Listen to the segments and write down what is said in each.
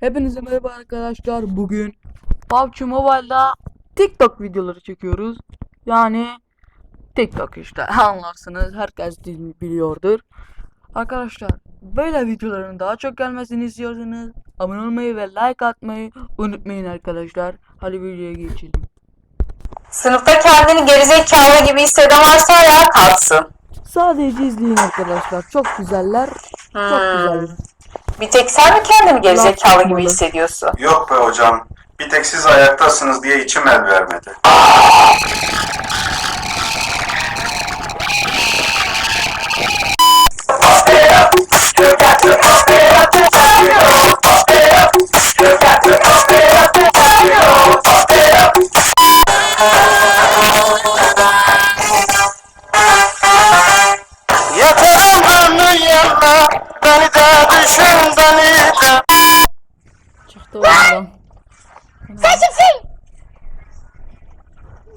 Hepinize merhaba arkadaşlar. Bugün PUBG Mobile'da TikTok videoları çekiyoruz. Yani TikTok işte anlarsınız. Herkes bil- biliyordur. Arkadaşlar böyle videoların daha çok gelmesini istiyorsanız abone olmayı ve like atmayı unutmayın arkadaşlar. Hadi videoya geçelim. Sınıfta kendini gerizekalı gibi hisseden varsa ayağa kalksın. Sadece izleyin arkadaşlar. Çok güzeller. Çok Hmm. güzeller. Bir tek sen mi kendini gerizekalı gibi hissediyorsun? Yok be hocam. Bir tek siz ayaktasınız diye içim el vermedi. Çıktı oradan.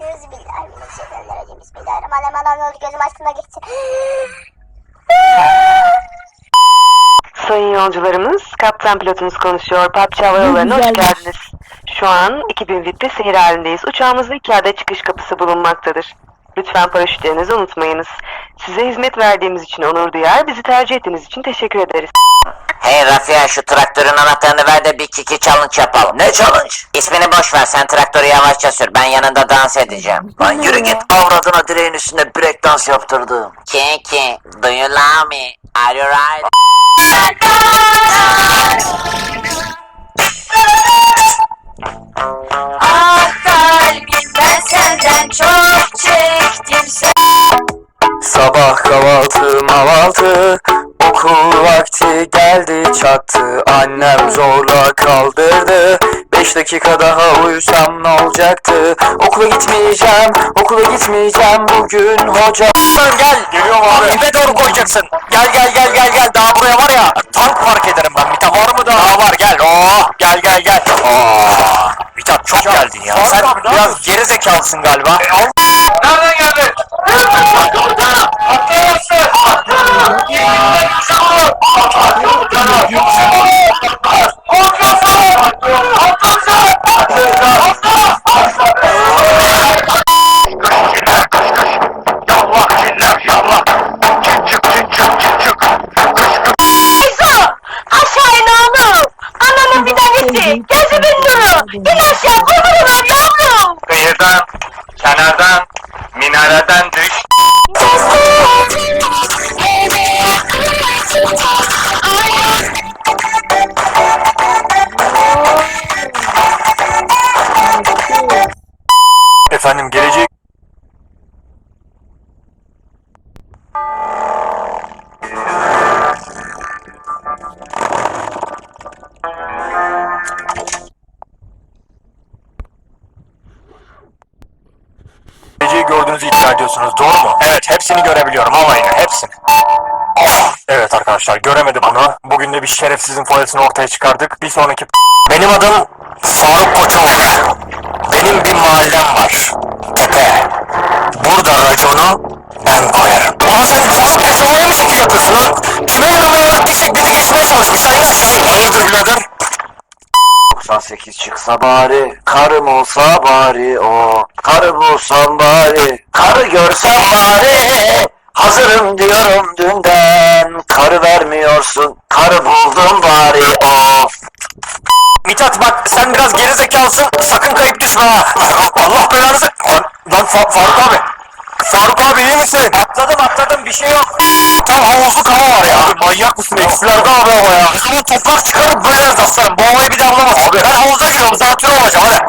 Bismillahirrahmanirrahim. Bismillahirrahmanirrahim. Gözüm aslında geçti. Sayın yolcularımız, kaptan pilotunuz konuşuyor. PUBG Hava Yolları'na hoş güzelmiş. geldiniz. Şu an 2000 VIP'te seyir halindeyiz. Uçağımızda iki adet çıkış kapısı bulunmaktadır. Lütfen paraşütlerinizi unutmayınız. Size hizmet verdiğimiz için onur duyar, bizi tercih ettiğiniz için teşekkür ederiz. Hey Rafia şu traktörün anahtarını ver de bir kiki challenge yapalım. Ne challenge? İsmini boş ver sen traktörü yavaşça sür ben yanında dans edeceğim. Lan yürü git avradına direğin üstünde break dans yaptırdım. Kiki do you love me? Are you right? Annem zorla kaldırdı. Beş dakika daha uyusam ne olacaktı? Okula gitmeyeceğim Okula gitmeyeceğim bugün hoca gel Geliyorum abi. Dibe doğru koyacaksın. Gel gel gel gel gel. Daha buraya var ya Tank park ederim ben. Mithat var mı? Daha? var. Gel. Oo Gel gel gel. Oo. Mithat çok geldin ya. Sen biraz geri zekalısın galiba. Nereden geldin? Aşağı Efendim gelecek Geleceği gördüğünüzü iddia ediyorsunuz doğru mu? Evet hepsini görebiliyorum alayını hepsini. Evet arkadaşlar göremedi bunu. Bugün de bir şerefsizin foyasını ortaya çıkardık. Bir sonraki benim adım Faruk Koçoğlu. Benim bir mahallem var. Tepe. Burada raconu ben koyarım. Ulan sen Faruk Koçoğlu'ya mı şekil yapıyorsun lan? Kime yorumunu öğrettiysek bizi geçmeye çalışmışlar. İn aşağı. Hayırdır birader? 98 çıksa bari, karım olsa bari o. Karı bulsam bari, karı görsem bari. Hazırım diyorum dünden, karı vermiyorsun. Karı buldum bari of. Mithat bak sen biraz geri zekalısın. Sakın kayıp düşme ha. Allah belanızı. Lan, lan Fa- Faruk abi. Faruk abi iyi misin? Atladım atladım bir şey yok. Tam havuzluk hava var ya. Abi manyak mısın? Eksilerde abi hava ya. O zaman toprak çıkarıp böyle aslanım. Bu havayı bir daha bulamaz. Abi. Ben havuza giriyorum. Zatürre olacağım hadi.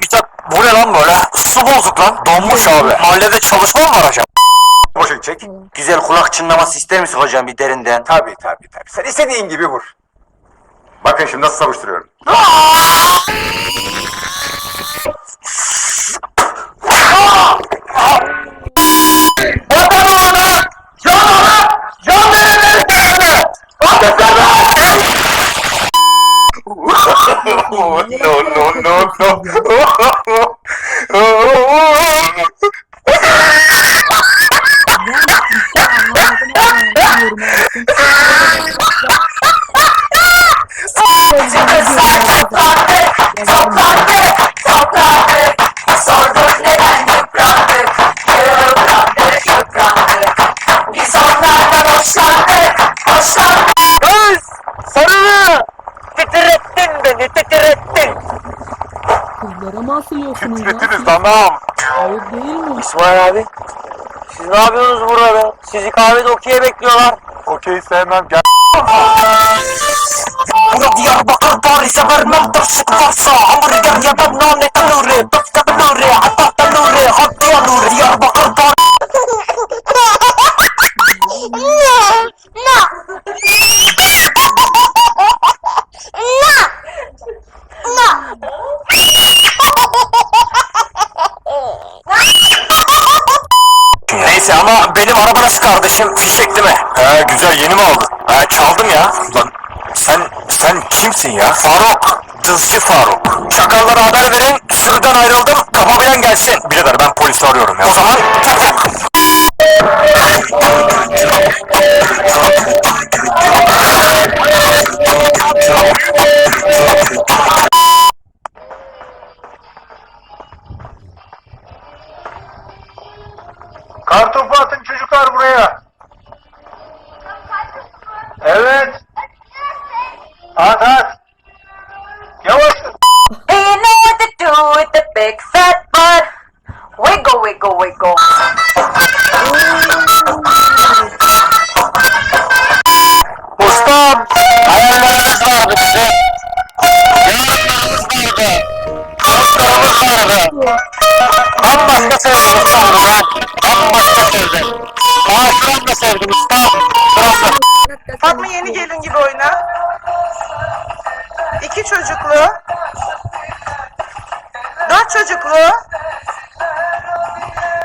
Mithat bu ne lan böyle? Su bozuk lan. Donmuş abi. Mahallede çalışma mı var acaba? Boşun çek. Güzel kulak çınlaması ister misin hocam bir derinden? Tabii tabii tabii. Sen istediğin gibi vur. Bakın şimdi nasıl savuşturuyorum. no no no no. tamam. Ayıp değil mi? İsmail abi. Siz ne yapıyorsunuz burada? Sizi kahvede okey'e bekliyorlar. Okey sevmem gel. Bura Diyarbakır Paris'e vermem taşık varsa Hamburger yemem Neyse ama benim araba nasıl kardeşim? Fişekli mi? He güzel yeni mi aldın? He çaldım ya. Lan sen sen kimsin ya? Faruk. Dızcı Faruk. Çakallara haber verin. Sürüden ayrıldım. Kapabilen gelsin. Birader ben polisi arıyorum ya. O zaman Bambaşka sevdim ustam bunu ben. Bambaşka sevdim. Maaşıram da sevdim ustam. Şuram Fatma yeni gelin gibi oyna. İki çocuklu. Dört çocuklu.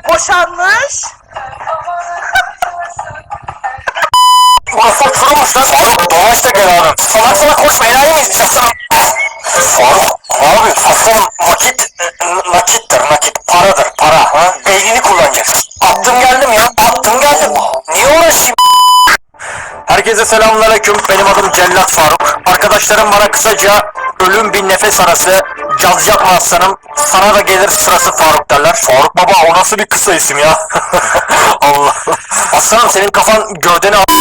Boşanmış. Burası oturmuş lan. Faruk doğaç da gel abi. Salak salak koşma enayi mi istiyorsun? Herkese selamünaleyküm. Benim adım Cellat Faruk. Arkadaşlarım bana kısaca ölüm bir nefes arası caz yapma aslanım. Sana da gelir sırası Faruk derler. Faruk baba o nasıl bir kısa isim ya? Allah. Aslanım senin kafan gövdeni Abi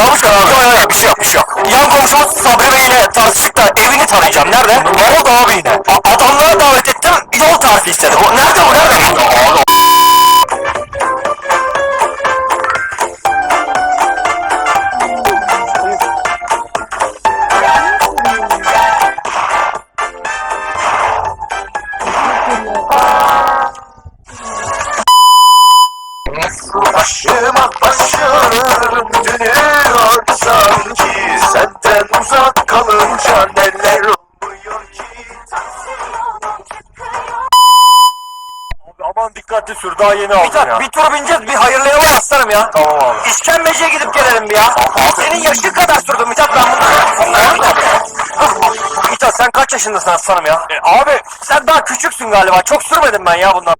yapmışlar abi? Yok yok bir şey yok bir şey yok. Yan komşumuz Sabri Bey ile tartıştık da evini tarayacağım. Nerede? Ne oldu abi yine? A- adamlara davet ettim yol tarifi istedi. Bu nerede bu aman dikkatli sür daha yeni aldım ya. Bir tur bineceğiz bir hayırlayalım aslanım ya. Tamam abi. İşkembeciye gidip gelelim bir ya. Senin yaşın kadar sürdü Mithat ben bunu. Mithat sen kaç yaşındasın aslanım ya? abi sen daha küçüksün galiba çok sürmedim ben ya bundan.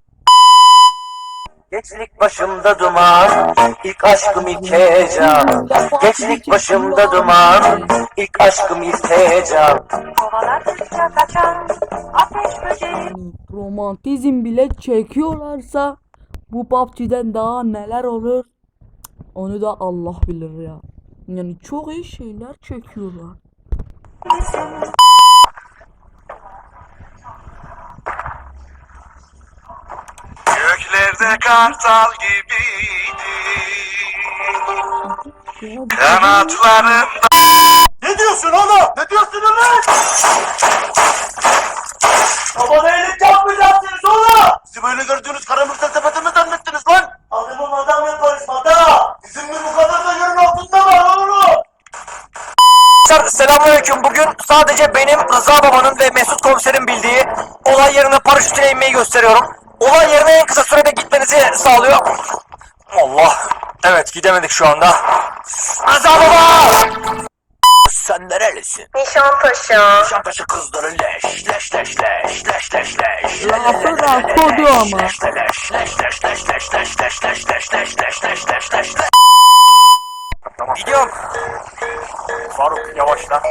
Gençlik başımda duman, ilk aşkım ilk heyecan. Gençlik başımda duman, ilk aşkım ilk heyecan. Yani romantizm bile çekiyorlarsa bu PUBG'den daha neler olur onu da Allah bilir ya. Yani çok iyi şeyler çekiyorlar. Göklerde kartal gibiydi Kanatlarında Ne diyorsun oğlum? Ne diyorsun lan? Baba iyilik yapmayacaksınız oğlum. Bizi böyle gördüğünüz karamürte sepetimi zannettiniz lan. Adamım adam yaparız mata. Bizim bir bu kadar da yerin altında var oğlum. Selamünaleyküm. Bugün sadece benim Rıza babanın ve Mesut komiserin bildiği olay yerine paraşütüne inmeyi gösteriyorum. Olay yerine en kısa sürede gitmenizi sağlıyor. Allah. Evet gidemedik şu anda. Rıza baba! Sen nerelisin? Nişantaşı. Şantaşı kızları leş leş leş leş leş leş leş. Lafı da kodu ama. Leş leş leş leş leş leş leş leş leş leş leş leş leş leş leş. Gidiyorum. Faruk yavaşla.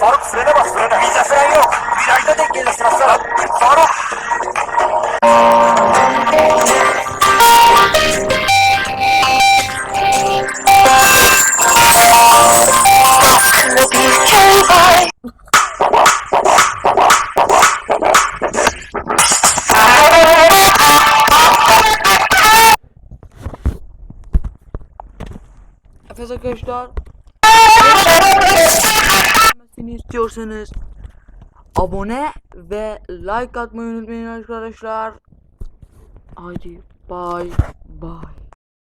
Faruk frene bas frene. Bizde fren yok. Virajda denk gelirsin aslanım. Faruk. Arkadaşlar. İstiyorsanız abone ve like atmayı unutmayın arkadaşlar. Hadi bye.